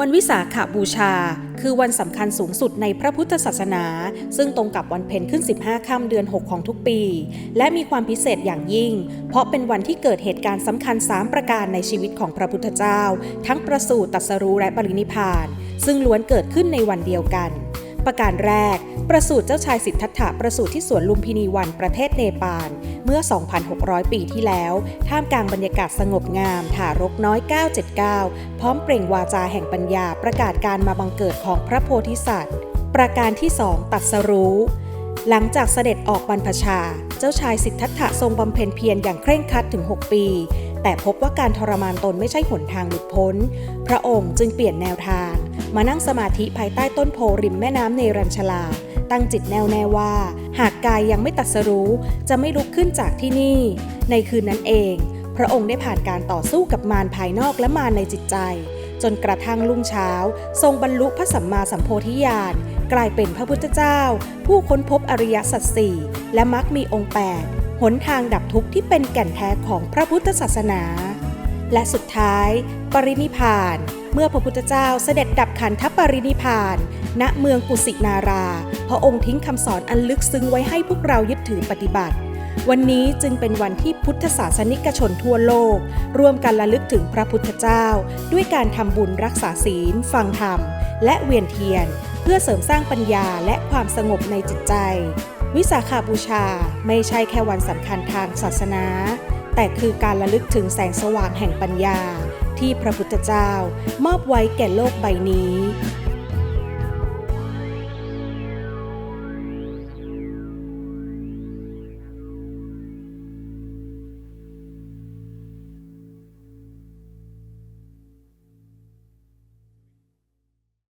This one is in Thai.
วันวิสาขบูชา คือวันสำคัญสูงสุดในพระพุทธศาสนา ซึ่งตรงกับวันเพ็ญขึ้น 15 ค่ำเดือน 6 ของทุกปี และมีความพิเศษอย่างยิ่ง เพราะเป็นวันที่เกิดเหตุการณ์สำคัญ 3 ประการในชีวิตของพระพุทธเจ้า ทั้งประสูติตรัสรู้และปรินิพาน ซึ่งล้วนเกิดขึ้นในวันเดียวกัน ประการแรก ประสูติเจ้าชายสิทธัตถะประสูติที่สวนลุมพินีวันประเทศเนปาล เมื่อ 2,600 ปีที่แล้ว ท่ามกลางบรรยากาศสงบงามถารกน้อย 979 พร้อมเปล่งวาจาแห่งปัญญาประกาศการมาบังเกิดของพระโพธิสัตว์ ประการที่2ตัดสรู้ หลังจากเสด็จออกบรรพชา เจ้าชายสิทธัตถะทรงบำเพ็ญเพียรอย่างเคร่งครัดถึง 6 ปีแต่พบว่าการทรมานตนไม่ใช่หนทางหลุดพ้น พระองค์จึงเปลี่ยนแนวทาง มานั่งสมาธิภายใต้ต้นโพริมแม่น้ำเนรัญชลา ตั้งจิตแน่วแน่ว่า หากกายยังไม่ตัดสรู้ จะไม่ลุกขึ้นจากที่นี่ ในคืนนั้นเอง พระองค์ได้ผ่านการต่อสู้กับมารภายนอกและมารในจิตใจ จนกระทั่งรุ่งเช้า ทรงบรรลุพระสัมมาสัมโพธิญาณกลายเป็นพระพุทธเจ้า ผู้ค้นพบอริยสัจสี่และมรรคมีองค์8หนทางดับทุกข์ที่เป็นแก่นแท้ของพระพุทธศาสนา และสุดท้าย ปรินิพาน เมื่อพระพุทธเจ้าเสด็จดับขันธปรินิพพาน ณเมืองกุสินารา พระองค์ทิ้งคำสอนอันลึกซึ้งไว้ให้พวกเรายึดถือปฏิบัติ วันนี้จึงเป็นวันที่พุทธศาสนิกชนทั่วโลก ร่วมกันระลึกถึงพระพุทธเจ้า ด้วยการทำบุญรักษาศีล ฟังธรรม และเวียนเทียน เพื่อเสริมสร้างปัญญาและความสงบในจิตใจ วิสาขาบูชาไม่ใช่แค่วันสำคัญทางศาสนา แต่คือการระลึกถึงแสงสว่างแห่งปัญญา ที่พระพุทธเจ้ามอบไว้แก่โลกใบนี้